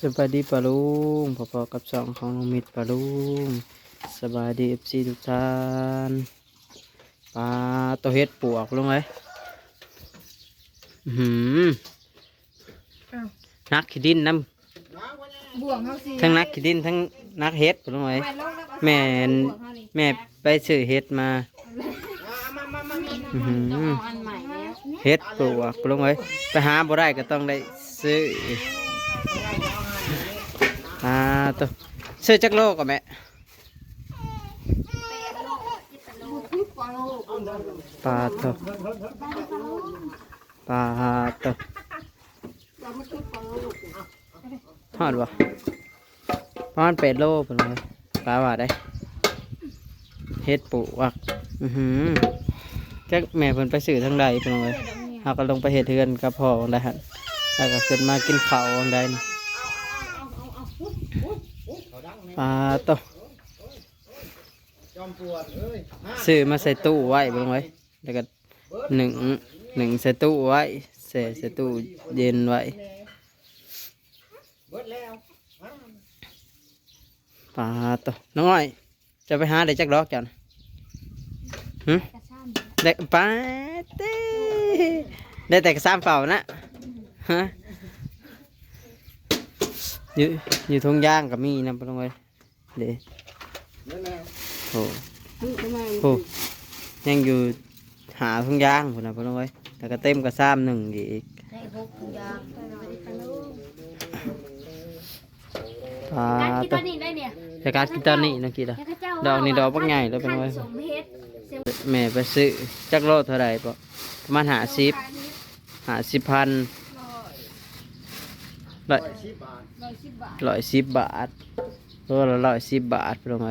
สบายดีปะลุงพอๆกับสองของน้องมิตรปะลุงสบายดีเอฟซีทุกท่านปลาตัวเฮ็ดปวกลงเลยอื้อหืออ้าวนักขี้ดินน้บ่วงเขาสิำทั้งนักขี้ดินทั้งนักเฮ็ดปะลุงเลยไปลงแล้วก็แม่นบ่วงเขานี่แม่ไปซื้อเฮ็ดมาอื้อหืออันใหม่แล้วเฮ็ดปลวกปะลุงเลยไปหาบ่ได้ก็ต้องได้ซื้อ อ่าตัวซื้อจักโลก็แม่ปลาตกปลาตกฮอดบ่ประมาณแปดโลเป็นไงปลาว่าได้เฮ็ดปูวักอือหือแจ็คแม่เพิ่นไปสื่อทางใดเป็นไงเฮาก็ลงไปเฮ็ดเทือนกับพ่อองได้หั่นแล้วก็ขึ้นมากินข้าวองได้นี่ ปลาตซื้อมาใส่ตู้ไว้เป็นไงแล้วก็หนึ่งหนึ่งใส่ตู้ไว้ใส่ใส่ตู้เย็นไว้ปลาตน้องอ้อย จะไปหาได้จักดอกจันหึได้ปลาเต้ได้แต่กระซ้ำเปล่านะฮะ อยู่อยู่ทุ่งย่างกับมีนะปลงไว้เดี๋ยวโอ้โหยังอยู่หาทุ่งยางพุ่นนะพุ่นเอาไว้แล้วก็เต็มกระซ้ำหนึ่งอีกได้หกยางปลาการกินตัตอนนี้ได้เนี่ยแต่การกินตอนนี้นะกินละแล้วก็เจ้าดอกนี่ดอกบักใหญ่แล้วเป็นไงขั้สมเฮ็ดเสียงแม่ไปซื้อจักโลเท่าไหร่ปะประมาณหาสิบหาสิบพัน ร้อยร้อยสิบบาทร้อยสิบบาทโลละร้อยสิบบาทเป็นไง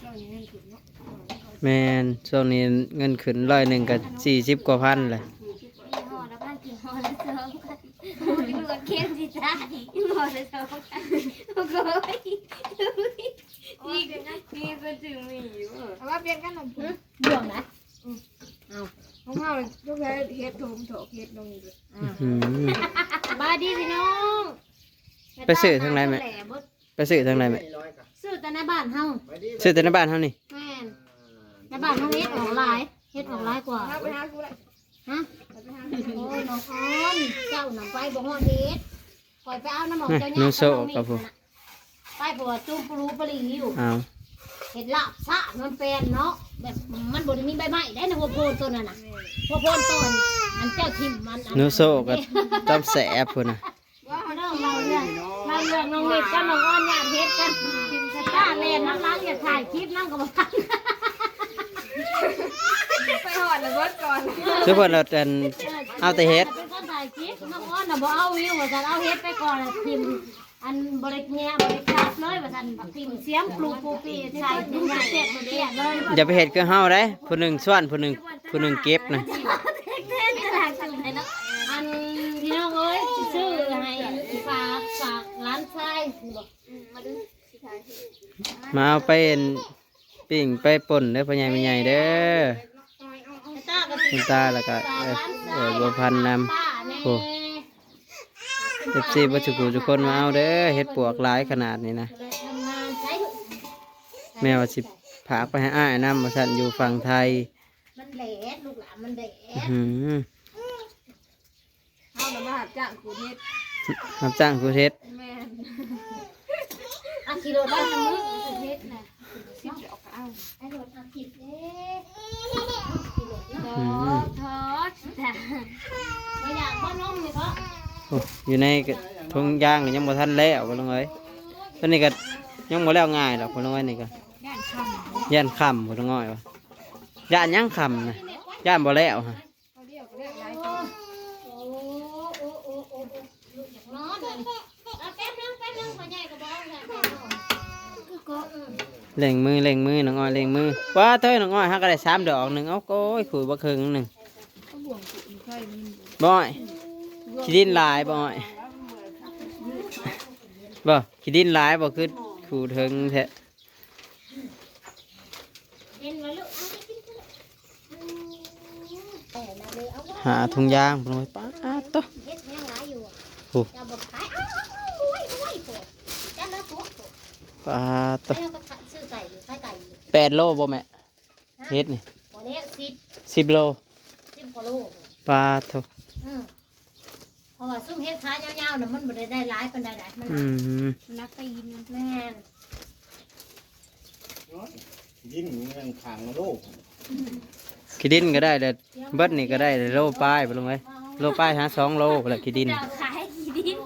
เจ้าอย่างนี้ถึงเนาะแม่นช่วงนี้เงินขึ้นร้อยหนึ่งกับสี่สิบกว่าพันเลยยี่ห้อละพันกี่ห่อละสองกันโอ้ยเหลือเค็มสิจ้ายี่ห้อละสองกันโอ้โหนี่นี่ก็จึงมีอยู่เอาว่าเปลี่ยนกันหน่อย บ่วงนะ ของเขาเลยลูกแพ้เฮ็ดโถมโถเฮ็ดลงเลยอื้อหือบายดีพี่น้องไปซื้อทางไหนแม่ไปซื้อทางไหนไหมซื้อแต่ในบ้านเฮาซื้อแต่ในบ้านเท่านี้แม่นในบ้านเฮาเฮ็ดออกหลายเฮ็ดออกหลายกว่าถ้าไปหากูได้ฮะ ไปหาโอ้ยน้องออนเจ้าหนังไปบ่ฮอดเฮ็ดปล่อยไปเอาน้ำหมอกเจ้านูเนี่ยโซกับผมไปบัวจุ้มปลูปลีอยู่ เอา เห็ดลาบซะมันเป็นเนาะแบบมันบ่ได้มีใบไม้ได้นะหัวโพนตัวนั้นน่ะหัวโพนต้นอันเจ้าทิมมันอันูโซกับจำแสบพุ่นนะว่าเรื่องเราเรื่องเราเรื่องน้องเม็ดกันน้องอ้อนญาติเฮ็ดกันทิมสตาร์เล่นน้ำล้างอย่าถ่ายคลิปนั่งกับมันไปหอดแล้วเบิดก่อนคือเพิ่นเราเป็นเอาแต่เฮ็ดเป็นคนถ่ายคลิปน้องอ้อนน่ะบ่เอาวิวว่าซั่นเอาเฮ็ดไปก่อนน่ะทิม อันบริแง่บริกราบเลยว่าซั่นทิมเสียมปลูกปูปีใส่ดินใส่เสร็จบ่ได้เลยอย่าไปเห็ดคือเฮาได้ผู้หนึ่งส่วนผู้หนึ่งผู้หนึ่งเก็บนะเท่ๆจะถ่ายจังไดเนาะอันพี่น้องเอ้ยสิซื้อให้ฝากฝากร้านชายบอกมาเอาไปเอ็นปิ้งไปป่นเด้อพ่อใหญ่แม่ใหญ่เด้อตากับคุณตาแล้วก็เออเออบัวพันธุ์นป้าแน่โอ้ำ เอฟซีบัจุกูทุกคนมาเอาเด้อเฮ็ดปวกหลายขนาดนี้นะเลยทำงานใช้แม่ว่าสิผากไปให้อ้ายนำมาสั่นอยู่ฝั่งไทย มันแหลดลูกหลานมันแหลอื้อดหือเอาแล้วมาหาจ้างกูเฮ็ดรับจ้างกูเฮ็ดแม่นอากิโลได้ทั้งมื้อเฮ็ดน่ะสิบดอกก็เอาไอ้โดดอากิเด้อื้อหือทอดจ้ะบ่อยากบ่นมนี่เพราะโอยู่ในทุ่งยางยังบ่ทันแล้วบ่ลงเอ้ยตอนนี้ก็ยังบ่แล้วง่ายดอกบ่ลงเอ้ยนี่ก็ย่านค่ำย่านค่ำบ่ลงอ้อยวะย่านยังค่ำนะย่านบ่แล้วฮะเล่งคือเล่งมือเล่งมือน้องอ้อยเล่งมือว้าเต้ยน้องอ้อยฮักก็ได้สามดอกหนึ่งเอาโก้ยขุยบ่ครึ่งหนึ่งเขาบ่วงกูอีกค่อยมันบ่อย ขี้ดินหลายบ่อยบ่ขี้ดินหลายบ่คือขูถึงแท้เห็นว่าลูกเอาไปกินเถอะอืมแต่ละเลยเอาไว้หาถุงยางบ่ลงไปป้าดโตะเฮ็ดจะบอกขายอ้าวรวยรวยโผล่จะแล้วโผล่โผล่ปลาตะแล้วก็ซื้อไก่อยู่ขายไก่อยู่แปดโลบ่แม่เฮ็ดนี่พอแล้วสิบสิบโลสิบกว่าโลปลาโถอืม เพราะว่าซุ่มเฮ็ดขายยาวๆน่ะมันบ่ได้ได้หลายปานใดๆมันอืมนักตีนแม่นยิ่งเงินขังโลกขี้ดินก็ได้แต่เบิดนี่ก็ได้แต่โลป้ายไปลงไว้โลป้ายหาสองโลไปละขี้ดินเจ้าขายขี้ดิน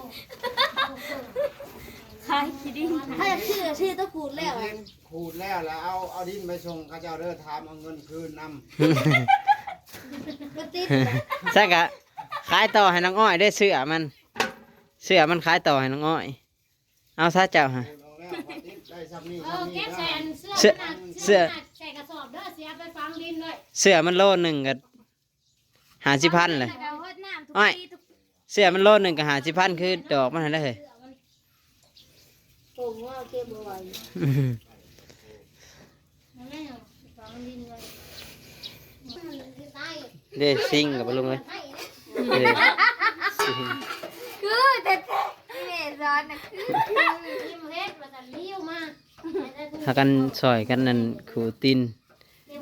ขายขี้ดินถ้าจะชื่อชื่อต้องพูดแล้วอะขูดแล้วแล้วเอาเอาดินไปส่งเข้าเจ้าเด้อทามเอาเงินคืนนก็ติด ใช่กะ ขายต่อให้น้องอ้อยได้เสื้อมัน เสื้อมันขายต่อให้น้องอ้อย เอาซะเจ้าฮะำเอาแล้วพอติดได้ซ้ำนี่เออซ้ำนี่เก็บได้ใส่อันเสื้อเสื้อมันน่ะเสื้อใส่กระสอบเด้อเสียไปฟังดินเลยเสื้อมันโลหนึ่งกับหาสิพันเลย แต่ว่าน้ำทุกอ้อยปีทุกเสื้อมันโลหนึ่งกับหาสิพันคือดอกมันหันได้เลยโป่งว่าเก็บเอาไว้อื้อหือนั่นแหละฟังดินไว้มันคือใต้เด้ซิงกับลุงเลยใต้นะเด้ซิง คือแต่ที่เมซอนน่ะคือที่มเฮ็ดว่าจะเลี้ยวมาถ้ากันซอยกันนั่นขูดตีน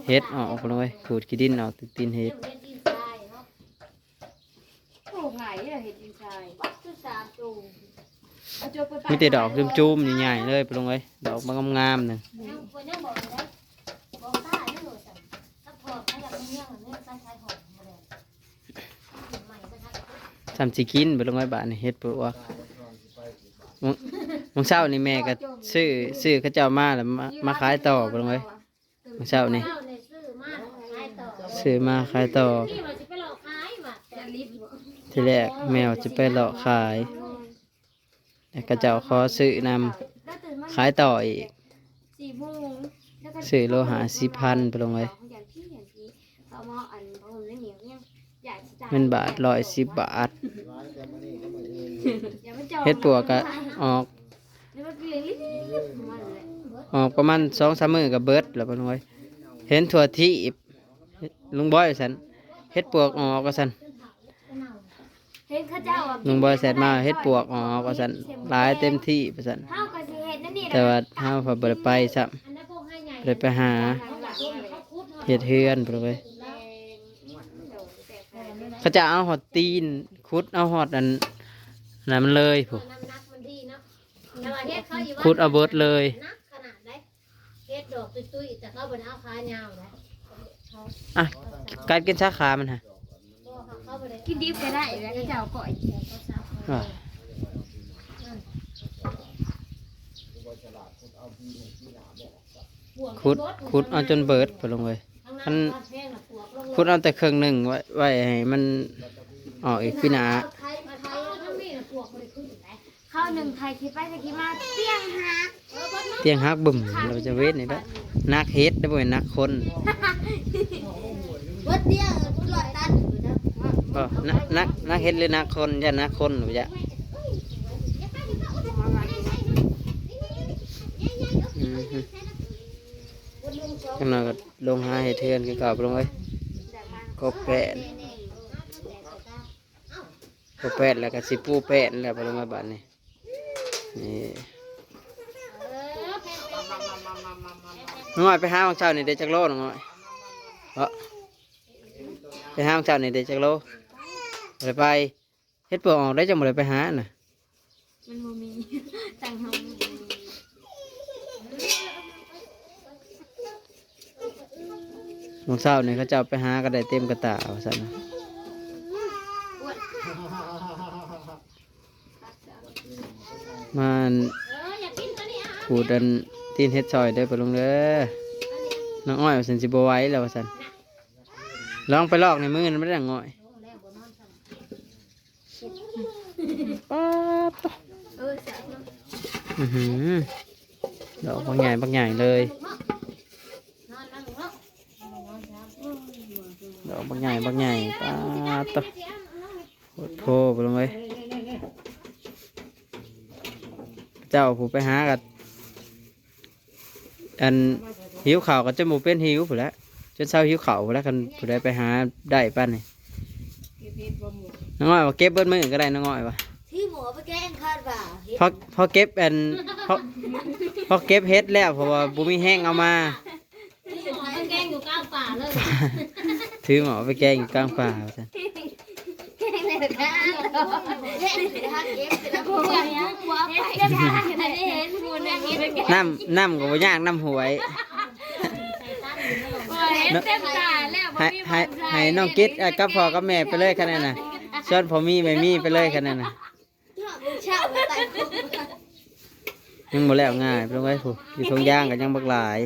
เฮ็ดออกไปเลยขูดขี้ดินออกติดตีนเฮ็ดเฮ็ดดินทรายเนาะปลูกไหนอะเห็ดดินทรายวัดคือสามตูงเอาจบไปมีแต่ดอกจุ่มๆใหญ่ๆเลยไปลงเลยดอกมันงามๆหนึ่ง กทำสิกินไปลงไว้บ้านนี่เฮ็ดปลวกมื้อมื้อเช้านี่แม่ก็ซื้อซื้อเขาเจ้ามาแล้วมามาขายต่อไปลงไว้มื้อเช้านี่ซื้อมาขายต่อซื้อมาขายต่อที่แรกแมวจะไปเลาะขายแต่กระเจ้าขอซื้อนำขายต่ออีกซื้อโลหะสิพันไปลงไว้ มาอันผมได้เหนียวเนี่ยอยากจะเป็นบาทร้อยสิบบาทอย่ามาจอเฮ็ดปลวกก็ออกแล้วมันเลี้ยงลิ้นมันเลยออกประมาณสองสามมือกับเบิดแล้วไปลงไว้เห็นถั่วที่ลุงบอยสันเฮ็ดปลวกออกก็สันเห็นข้าเจ้าอะลุงบอยแสดมาเฮ็ดปลวกออกก็สันหลายเต็มที่ไปสันเฮาก็สิเห็นนั่นนี่แต่ว่าเฮาพอบ่ได้ไปซ้อันนั้นพวกให้ใหญ่ำเลยไปหาเฮ็ดเฮือนไป เลยเขาจะเอาหอดตีนคุดเอาหอดอันนั้นมันเลยผู้น้ำหนักมันดีเนาะแต่ว่าเฮ็ดเขาอยู่ว่าคุดเอาเบิดเลยนักขนาดได้เฮ็ดดอกตุ้ยๆแต่เขาบ่ได้เอาขายาวนะอะการกินสาขามันฮะเขาบ่ได้กินดิบก็ได้แล้วก็จะเอาก่อยอะคุดคุดเอาจนเบิดไปลงเลยมัน แพงน่ะปวกลงคุดเอาแต่เครื่องหนึ่งไว้ไว้ให้มันออกอีกพี่นาขึ้นหนข้าวหนึ่งไทยคิดไปตะกี้มาเตียงหักเตียงฮักบึ้มเราจะเวทนี่ละนักเฮ็ดได้บ่เป็นนักคนบ่เตี้ยลอยตันบ่นะก็นักนักนักเฮ็ดหรือนักคนอย่านักคนหรือจะอืมฮึข้างนอกก็ลงหาเฮ็ดเทือนคือเก่าไปลงเลย กบแปดกบแปดแล้วก็สิปูแปดแล้วไปลงมาบ้านนี่นี่น้องอ้อยไปหาของเช้านี่ได้จักโลน้องอ้อยเพราะไปหาของเช้านี่ได้จักโลไปไปเฮ็ดปวกออกได้จังบ่ได้ไปหาน่ะมันมมีตังเฮาของเช้านี่เขาเจ้าไปหาก็ได้เต็มกระตาว่าซั่นน่ะมันเอออยากกินตัวนี้อะขูดอันตีนเฮ็ดซอยได้อไปลงเด้อน้องอ้อยว่าสันสิบ่ไหว้แล้วว่าซั่นลองไปลอกในมือมันไม่ได้ง่อยป๊าบตเออสาวเนาะอื้อหือดอกบางใหญ่บางใหญ่เลย นอนนั่งเนาะ ดอกบางใหญ่บางใหญ่ป๊าบตโคตรโพไปลงเลยเจ้าผู้ไปหากับอันหิวข่าวก็จะหมูเป็นหิวผู้นแหล้วจนเช้าหิวข่าวผู้นแหล้วคันผู้ใดไปหาได้ป้านนี่เก็บเห็ดบ่หมดน้องอ้อยว่าเก็บเบิ้มือก็ได้น้องอ้อยว่าที่หมมูไปแกงคาดบ่าพอพอเก็บอันพอพอเก็บเฮ็ดแล้วเพราะว่าบุมีแห้งเอามาไปแกงอยู่กลางป่าเลย ถือหมอไปแกงกลางป่าสันแกงน้ำน้ำก็บ่ยากน้ำหวยให้ให้น้องกิ๊ดกับพ่อกับแม่ไปเลยคะแนนน่ะส่วนพ่อมีแม่มีไปเลยคะแนนน่ะยังบ่แล้วง่ายไปลงไว้ผูอยู่ทงย่างกันยังบักหลาย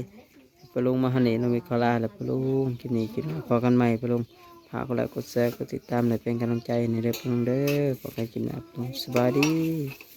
ปลงมาหันนี่น้องมีคอลาแล้วปลงกินนี่กินพอกันใหม่ปลงฝากกดไลค์กดแชร์กดติดตามในเป็นกำลังใจในเด้อพี่น้องเด้อขอให้กินนะพี่น้องสบายดี